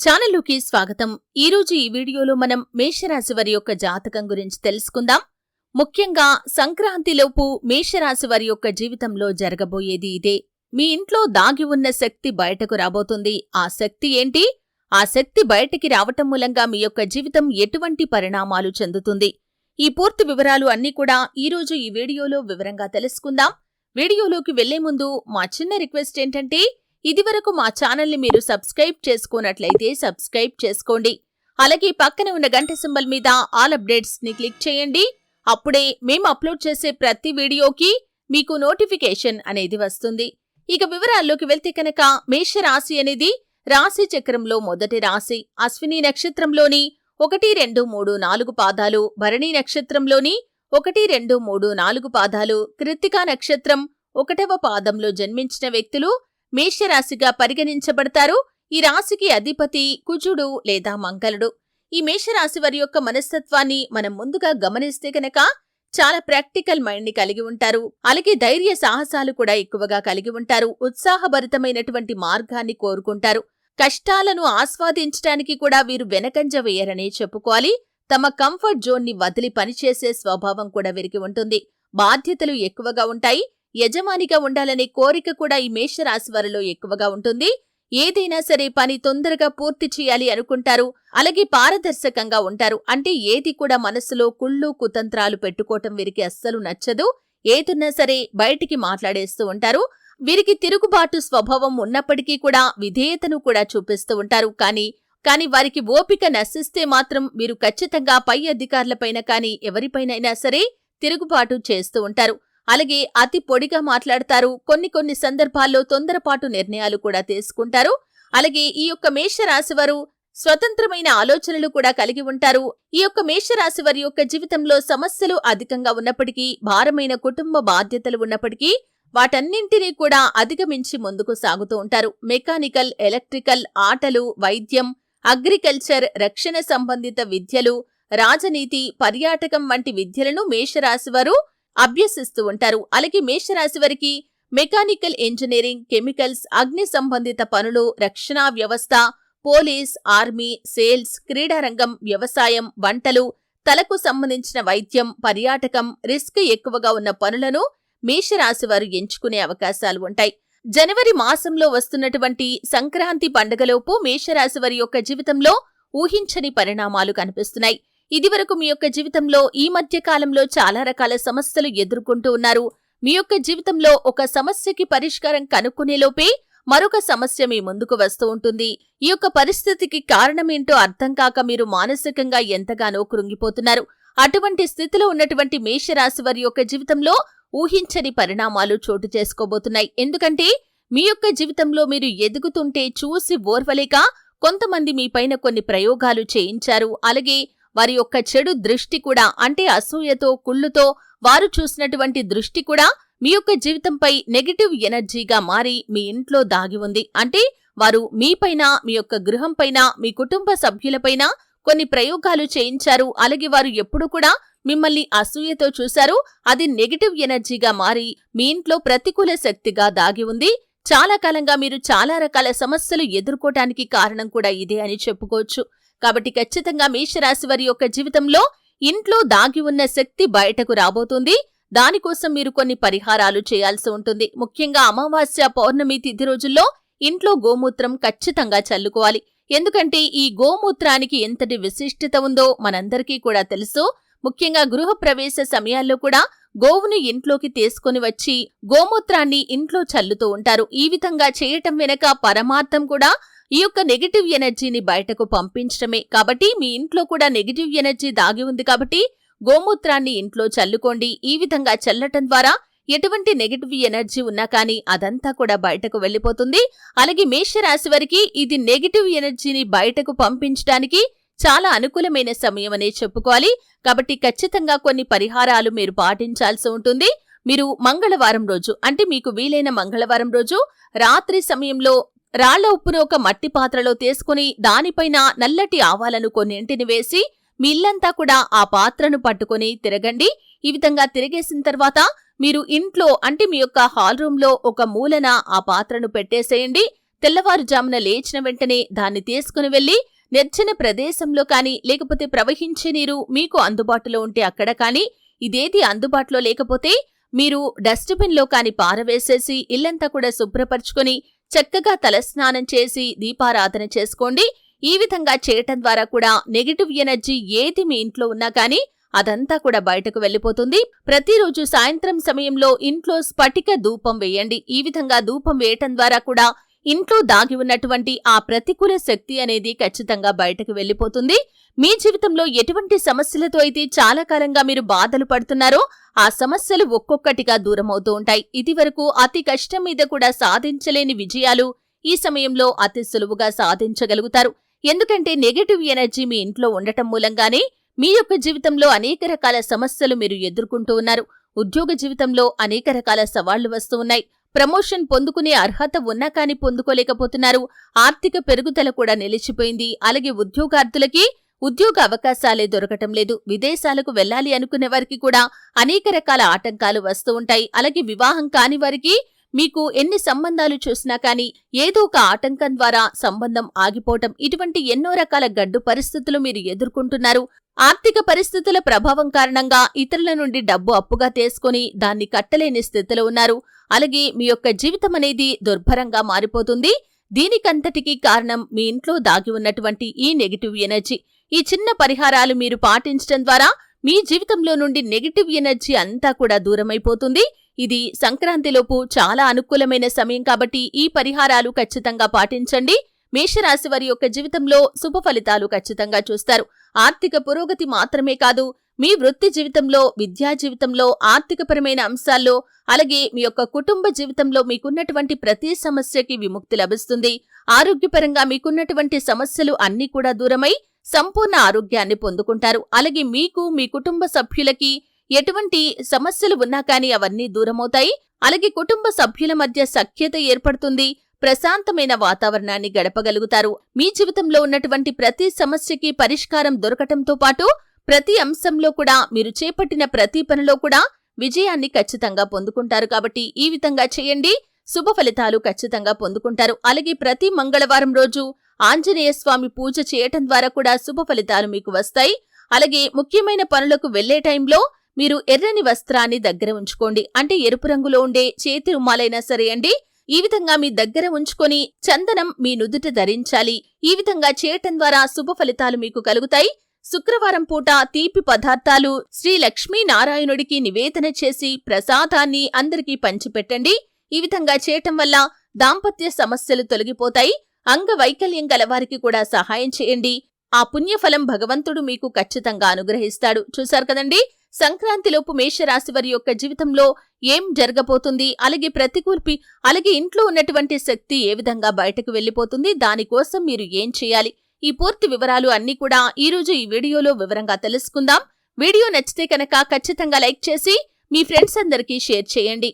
ఛానల్లోకి స్వాగతం. ఈరోజు ఈ వీడియోలో మనం మేషరాశి వారి యొక్క జాతకం గురించి తెలుసుకుందాం. ముఖ్యంగా సంక్రాంతిలోపు మేషరాశి వారి యొక్క జీవితంలో జరగబోయేది ఇదే. మీ ఇంట్లో దాగి ఉన్న శక్తి బయటకు రాబోతుంది. ఆ శక్తి ఏంటి? ఆ శక్తి బయటికి రావటం మూలంగా మీ యొక్క జీవితం ఎటువంటి పరిణామాలు చెందుతుంది? ఈ పూర్తి వివరాలు అన్నీ కూడా ఈరోజు ఈ వీడియోలో వివరంగా తెలుసుకుందాం. వీడియోలోకి వెళ్ళే ముందు మా చిన్న రిక్వెస్ట్ ఏంటంటే ఇదివరకు మా ఛానల్ని మీరు సబ్స్క్రైబ్ చేసుకున్నట్లయితే సబ్స్క్రైబ్ చేసుకోండి. అలాగే పక్కన ఉన్న గంట సింబల్ మీద ఆల్ అప్డేట్స్ని క్లిక్ చేయండి. అప్పుడే మేము అప్లోడ్ చేసే ప్రతి వీడియోకి మీకు నోటిఫికేషన్ అనేది వస్తుంది. ఇక వివరాల్లోకి వెళ్తే కనుక మేషరాశి అనేది రాశి చక్రంలో మొదటి రాశి. అశ్విని నక్షత్రంలోని ఒకటి రెండు మూడు నాలుగు పాదాలు భరణి నక్షత్రంలోని ఒకటి రెండు మూడు నాలుగు పాదాలు కృత్తికా నక్షత్రం ఒకటవ పాదంలో జన్మించిన వ్యక్తులు మేషరాశిగా పరిగణించబడతారు. ఈ రాశికి అధిపతి కుజుడు లేదా మంగళుడు. ఈ మేషరాశి వారి యొక్క మనస్తత్వాన్ని మనం ముందుగా గమనిస్తే గనక చాలా ప్రాక్టికల్ మైండ్ని కలిగి ఉంటారు. అలాగే ధైర్య సాహసాలు కూడా ఎక్కువగా కలిగి ఉంటారు. ఉత్సాహభరితమైనటువంటి మార్గాన్ని కోరుకుంటారు. కష్టాలను ఆస్వాదించడానికి కూడా వీరు వెనకంజ వేయరనే చెప్పుకోవాలి. తమ కంఫర్ట్ జోన్ని వదిలి పనిచేసే స్వభావం కూడా వీరికి ఉంటుంది. బాధ్యతలు ఎక్కువగా ఉంటాయి. యజమానిగా ఉండాలనే కోరిక కూడా ఈ మేషరాశి వారిలో ఎక్కువగా ఉంటుంది. ఏదైనా సరే పని తొందరగా పూర్తి చేయాలి అనుకుంటారు. అలాగే పారదర్శకంగా ఉంటారు. అంటే ఏది కూడా మనసులో కుళ్ళు కుతంత్రాలు పెట్టుకోవటం వీరికి అస్సలు నచ్చదు. ఏదున్నా సరే బయటికి మాట్లాడేస్తూ ఉంటారు. వీరికి తిరుగుబాటు స్వభావం ఉన్నప్పటికీ కూడా విధేయతను కూడా చూపిస్తూ ఉంటారు. కానీ కానీ వారికి ఓపిక నశిస్తే మాత్రం వీరు ఖచ్చితంగా పై అధికారులపైన కానీ ఎవరిపైనైనా సరే తిరుగుబాటు చేస్తూ ఉంటారు. అలాగే అతి పొడిగా మాట్లాడతారు. కొన్ని కొన్ని సందర్భాల్లో తొందరపాటు నిర్ణయాలు కూడా తీసుకుంటారు. అలాగే ఈ యొక్క మేషరాశి వారు స్వతంత్రమైన ఆలోచనలు కూడా కలిగి ఉంటారు. ఈ యొక్క మేషరాశి వారి యొక్క జీవితంలో సమస్యలు అధికంగా ఉన్నప్పటికీ భారమైన కుటుంబ బాధ్యతలు ఉన్నప్పటికీ వాటన్నింటినీ కూడా అధిగమించి ముందుకు సాగుతూ ఉంటారు. మెకానికల్ ఎలక్ట్రికల్ ఆటలు వైద్యం అగ్రికల్చర్ రక్షణ సంబంధిత విద్యలు రాజనీతి పర్యాటకం వంటి విద్యలను మేషరాశి వారు అభ్యసిస్తూ ఉంటారు. అలాగే మేషరాశి వారికి మెకానికల్ ఇంజనీరింగ్ కెమికల్స్ అగ్ని సంబంధిత పనులు రక్షణ వ్యవస్థ పోలీస్ ఆర్మీ సేల్స్ క్రీడారంగం వ్యవసాయం వంటలు తలకు సంబంధించిన వైద్యం పర్యాటకం రిస్క్ ఎక్కువగా ఉన్న పనులను మేషరాశి వారు ఎంచుకునే అవకాశాలు ఉంటాయి. జనవరి మాసంలో వస్తున్నటువంటి సంక్రాంతి పండుగలోపు మేషరాశి వారి యొక్క జీవితంలో ఊహించని పరిణామాలు కనిపిస్తున్నాయి. ఇదివరకు మీ యొక్క జీవితంలో ఈ మధ్య కాలంలో చాలా రకాల సమస్యలు ఎదుర్కొంటూ ఉన్నారు. మీ యొక్క జీవితంలో ఒక సమస్యకి పరిష్కారం కనుక్కునేలోపే మరొక సమస్య మీ ముందుకు వస్తూ ఉంటుంది. ఈ యొక్క పరిస్థితికి కారణమేంటో అర్థం కాక మీరు మానసికంగా ఎంతగానో కృంగిపోతున్నారు. అటువంటి స్థితిలో ఉన్నటువంటి మేషరాశి వారి యొక్క జీవితంలో ఊహించని పరిణామాలు చోటు చేసుకోబోతున్నాయి. ఎందుకంటే మీ యొక్క జీవితంలో మీరు ఎదుగుతుంటే చూసి ఓర్వలేక కొంతమంది మీ పైన కొన్ని ప్రయోగాలు చేయించారు. అలాగే వారి యొక్క చెడు దృష్టి కూడా అంటే అసూయతో కుళ్ళుతో వారు చూసినటువంటి దృష్టి కూడా మీ యొక్క జీవితంపై నెగటివ్ ఎనర్జీగా మారి మీ ఇంట్లో దాగి ఉంది. అంటే వారు మీపైన మీ యొక్క గృహంపైన మీ కుటుంబ సభ్యులపైన కొన్ని ప్రయోగాలు చేయించారు. అలాగే వారు ఎప్పుడు కూడా మిమ్మల్ని అసూయతో చూశారు. అది నెగిటివ్ ఎనర్జీగా మారి మీ ఇంట్లో ప్రతికూల శక్తిగా దాగి ఉంది. చాలా కాలంగా మీరు చాలా రకాల సమస్యలు ఎదుర్కోవటానికి కారణం కూడా ఇదే అని చెప్పుకోవచ్చు. కాబట్టి ఖచ్చితంగా మేషరాశి వారి యొక్క జీవితంలో ఇంట్లో దాగి ఉన్న శక్తి బయటకు రాబోతుంది. దానికోసం మీరు కొన్ని పరిహారాలు చేయాల్సి ఉంటుంది. ముఖ్యంగా అమావాస్య పౌర్ణమి తిథి రోజుల్లో ఇంట్లో గోమూత్రం ఖచ్చితంగా చల్లుకోవాలి. ఎందుకంటే ఈ గోమూత్రానికి ఎంతటి విశిష్టత ఉందో మనందరికీ కూడా తెలుసు. ముఖ్యంగా గృహప్రవేశ సమయాల్లో కూడా గోవును ఇంట్లోకి తీసుకుని వచ్చి గోమూత్రాన్ని ఇంట్లో చల్లుతూ ఉంటారు. ఈ విధంగా చేయటం వెనక పరమార్థం కూడా ఈ యొక్క నెగిటివ్ ఎనర్జీని బయటకు పంపించడమే. కాబట్టి మీ ఇంట్లో కూడా నెగిటివ్ ఎనర్జీ దాగి ఉంది కాబట్టి గోమూత్రాన్ని ఇంట్లో చల్లుకోండి. ఈ విధంగా చల్లటం ద్వారా ఎటువంటి నెగిటివ్ ఎనర్జీ ఉన్నా కానీ అదంతా కూడా బయటకు వెళ్ళిపోతుంది. అలాగే మేషరాశి వారికి ఇది నెగిటివ్ ఎనర్జీని బయటకు పంపించడానికి చాలా అనుకూలమైన సమయం అనే చెప్పుకోవాలి. కాబట్టి ఖచ్చితంగా కొన్ని పరిహారాలు మీరు పాటించాల్సి ఉంటుంది. మీరు మంగళవారం రోజు అంటే మీకు వీలైన మంగళవారం రోజు రాత్రి సమయంలో రాళ్ళ ఉప్పును ఒక మట్టి పాత్రలో తీసుకుని దానిపైన నల్లటి ఆవాలను కొన్నింటిని వేసి మీ ఇల్లంతా కూడా ఆ పాత్రను పట్టుకుని తిరగండి. ఈ విధంగా తిరిగేసిన తర్వాత మీరు ఇంట్లో అంటే మీ యొక్క హాల్ రూంలో ఒక మూలన ఆ పాత్రను పెట్టేసేయండి. తెల్లవారుజామున లేచిన వెంటనే దాన్ని తీసుకుని వెళ్ళి నిర్జన ప్రదేశంలో కాని లేకపోతే ప్రవహించే నీరు మీకు అందుబాటులో ఉంటే అక్కడ కాని ఇదేది అందుబాటులో లేకపోతే మీరు డస్ట్బిన్లో కాని పారవేసేసి ఇల్లంతా కూడా శుభ్రపరుచుకొని చక్కగా తలస్నానం చేసి దీపారాధన చేసుకోండి. ఈ విధంగా చేయటం ద్వారా కూడా నెగిటివ్ ఎనర్జీ ఏది మీ ఇంట్లో ఉన్నా కానీ అదంతా కూడా బయటకు వెళ్ళిపోతుంది. ప్రతిరోజు సాయంత్రం సమయంలో ఇంట్లో స్ఫటిక ధూపం వేయండి. ఈ విధంగా ధూపం వేయటం ద్వారా కూడా ఇంట్లో దాగి ఉన్నటువంటి ఆ ప్రతికూల శక్తి అనేది ఖచ్చితంగా బయటకు వెళ్ళిపోతుంది. మీ జీవితంలో ఎటువంటి సమస్యలతో అయితే చాలా కాలంగా మీరు బాధలు పడుతున్నారో ఆ సమస్యలు ఒక్కొక్కటిగా దూరమవుతూ ఉంటాయి. ఇది వరకు అతి కష్టం మీద కూడా సాధించలేని విజయాలు ఈ సమయంలో అతి సులువుగా సాధించగలుగుతారు. ఎందుకంటే నెగటివ్ ఎనర్జీ మీ ఇంట్లో ఉండటం మూలంగానే మీ యొక్క జీవితంలో అనేక రకాల సమస్యలు మీరు ఎదుర్కొంటూ ఉన్నారు. ఉద్యోగ జీవితంలో అనేక రకాల సవాళ్ళు వస్తూ ఉన్నాయి. ప్రమోషన్ పొందుకునే అర్హత ఉన్నా కాని పొందుకోలేకపోతున్నారు. ఆర్థిక పెరుగుదల కూడా నిలిచిపోయింది. అలాగే ఉద్యోగార్థులకి ఉద్యోగ అవకాశాలే దొరకటం లేదు. విదేశాలకు వెళ్ళాలి అనుకునే వారికి కూడా అనేక రకాల ఆటంకాలు వస్తూ ఉంటాయి. అలాగే వివాహం కాని వారికి మీకు ఎన్ని సంబంధాలు చూసినా కానీ ఏదో ఒక ఆటంకం ద్వారా సంబంధం ఆగిపోవటం ఇటువంటి ఎన్నో రకాల గడ్డు పరిస్థితులు మీరు ఎదుర్కొంటున్నారు. ఆర్థిక పరిస్థితుల ప్రభావం కారణంగా ఇతరుల నుండి డబ్బు అప్పుగా తీసుకొని దాన్ని కట్టలేని స్థితిలో ఉన్నారు. అలాగే మీ యొక్క జీవితం అనేది దుర్భరంగా మారిపోతుంది. దీనికంతటికీ కారణం మీ ఇంట్లో దాగి ఉన్నటువంటి ఈ నెగిటివ్ ఎనర్జీ. ఈ చిన్న పరిహారాలు మీరు పాటించడం ద్వారా మీ జీవితంలో నుండి నెగిటివ్ ఎనర్జీ అంతా కూడా దూరమైపోతుంది. ఇది సంక్రాంతిలోపు చాలా అనుకూలమైన సమయం కాబట్టి ఈ పరిహారాలు ఖచ్చితంగా పాటించండి. మేషరాశి వారి యొక్క జీవితంలో శుభ ఫలితాలు ఖచ్చితంగా చూస్తారు. ఆర్థిక పురోగతి మాత్రమే కాదు మీ వృత్తి జీవితంలో విద్యా జీవితంలో ఆర్థికపరమైన అంశాల్లో అలాగే మీ యొక్క కుటుంబ జీవితంలో మీకున్నటువంటి ప్రతి సమస్యకి విముక్తి లభిస్తుంది. ఆరోగ్యపరంగా మీకున్నటువంటి సమస్యలు అన్నీ కూడా దూరమై సంపూర్ణ ఆరోగ్యాన్ని పొందుకుంటారు. అలాగే మీకు మీ కుటుంబ సభ్యులకి ఎటువంటి సమస్యలు ఉన్నా కానీ అవన్నీ దూరమవుతాయి. అలాగే కుటుంబ సభ్యుల మధ్య సఖ్యత ఏర్పడుతుంది. ప్రశాంతమైన వాతావరణాన్ని గడపగలుగుతారు. మీ జీవితంలో ఉన్నటువంటి ప్రతి సమస్యకి పరిష్కారం దొరకటంతో పాటు ప్రతి అంశంలో కూడా మీరు చేపట్టిన ప్రతి పనిలో కూడా విజయాన్ని ఖచ్చితంగా పొందుకుంటారు కాబట్టి ఈ విధంగా చేయండి. శుభ ఫలితాలు ఖచ్చితంగా పొందుకుంటారు. అలాగే ప్రతి మంగళవారం రోజు ఆంజనేయ స్వామి పూజ చేయటం ద్వారా కూడా శుభ ఫలితాలు మీకు వస్తాయి. అలాగే ముఖ్యమైన పనులకు వెళ్ళే టైంలో మీరు ఎర్రని వస్త్రాన్ని దగ్గర ఉంచుకోండి. అంటే ఎరుపు రంగులో ఉండే చేతి రుమాలైనా సరే అండి ఈ విధంగా మీ దగ్గర ఉంచుకొని చందనం మీ నుదుట ధరించాలి. ఈ విధంగా చేయటం ద్వారా శుభ ఫలితాలు మీకు కలుగుతాయి. శుక్రవారం పూట తీపి పదార్థాలు శ్రీ లక్ష్మీ నారాయణుడికి నివేదన చేసి ప్రసాదాన్ని అందరికీ పంచిపెట్టండి. ఈ విధంగా చేయటం వల్ల దాంపత్య సమస్యలు తొలగిపోతాయి. అంగవైకల్యం గలవారికి కూడా సహాయం చేయండి. ఆ పుణ్యఫలం భగవంతుడు మీకు ఖచ్చితంగా అనుగ్రహిస్తాడు. చూశారు కదండీ? సంక్రాంతిలోపు మేషరాశి వారి యొక్క జీవితంలో ఏం జరగబోతుంది? అలాగే ప్రతికూల్పి అలాగే ఇంట్లో ఉన్నటువంటి శక్తి ఏ విధంగా బయటకు వెళ్ళిపోతుంది దానికోసం మీరు ఏం చేయాలి? ఈ పూర్తి వివరాలు అన్నీ కూడా ఈరోజు ఈ వీడియోలో వివరంగా తెలుసుకుందాం. వీడియో నచ్చితే కనుక ఖచ్చితంగా లైక్ చేసి మీ ఫ్రెండ్స్ అందరికీ షేర్ చేయండి.